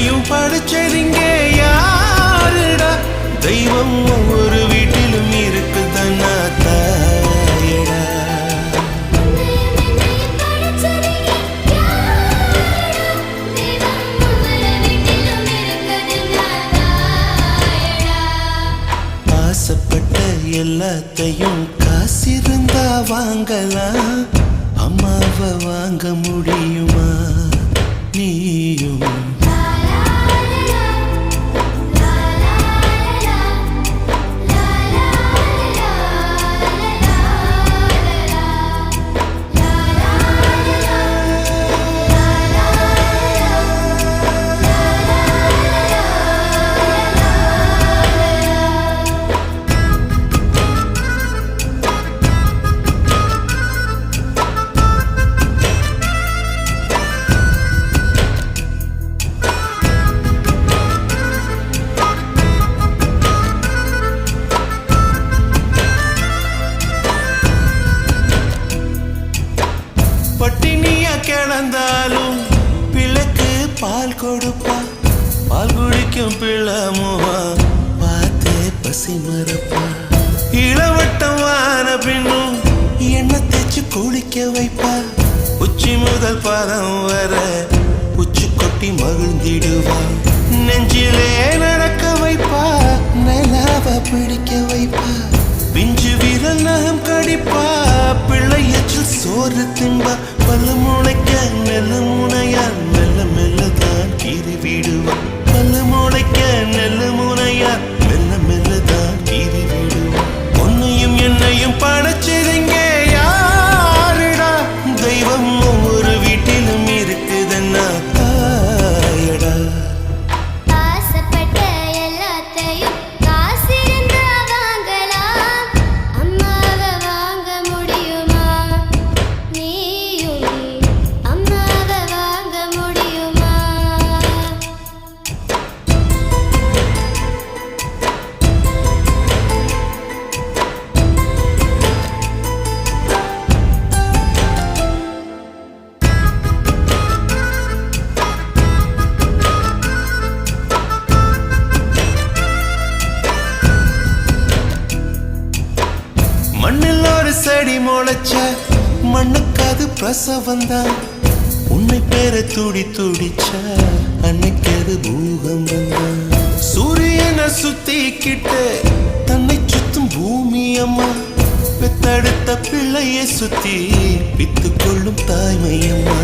உன்னையும் என்னையும் யாருடா? தெய்வம் ஒவ்வொரு வீட்டிலும் இருக்குதன்னா தாயடா ஆசைப்பட்ட எல்லாத்தையும் காசிருந்தா வாங்கலாம். அம்மாவை வாங்க முடியுமா? நீ பட்டினியா கிடந்தாலும் பிள்ளைக்கு பால் கொடுப்பா. பால் குடிக்கும் பிள்ளமுவா பார்த்து பசி மறப்பா. இளவட்டம் வான பின்னும் எண்ணெய் தேச்சு குளிக்க வைப்பா. உச்சி முதல் பாதம் வர உச்சி கொட்டி மகிழ்ந்திடுவா. நெஞ்சிலே நடக்க வைப்பா நிலாவ பிடிக்க வைப்பா. பிஞ்சு விரல் நகம் கடிப்பா. சோறு தின்பா பல முளைக்க நெல்ல முனையா மெல்ல மெல்ல தான் கீறி விடுவான் ஒரு செடி முளைச்ச மண்ணுக்கு அது பிரசவம் தான். உன்னை பேர துடி துடிச்ச அன்னைக்கு அது பூகம்பம் தான். சூரியனை சுத்திக்கிட்டு தன்னை சுத்தும் பூமி அம்மா. பெத்தெடுத்த பிள்ளையை சுத்தி பித்து கொள்ளும் தாய்மையம்மா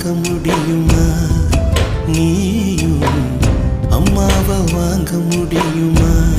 வாங்க முடியுமா? நீயும் அம்மாவை வாங்க முடியுமா?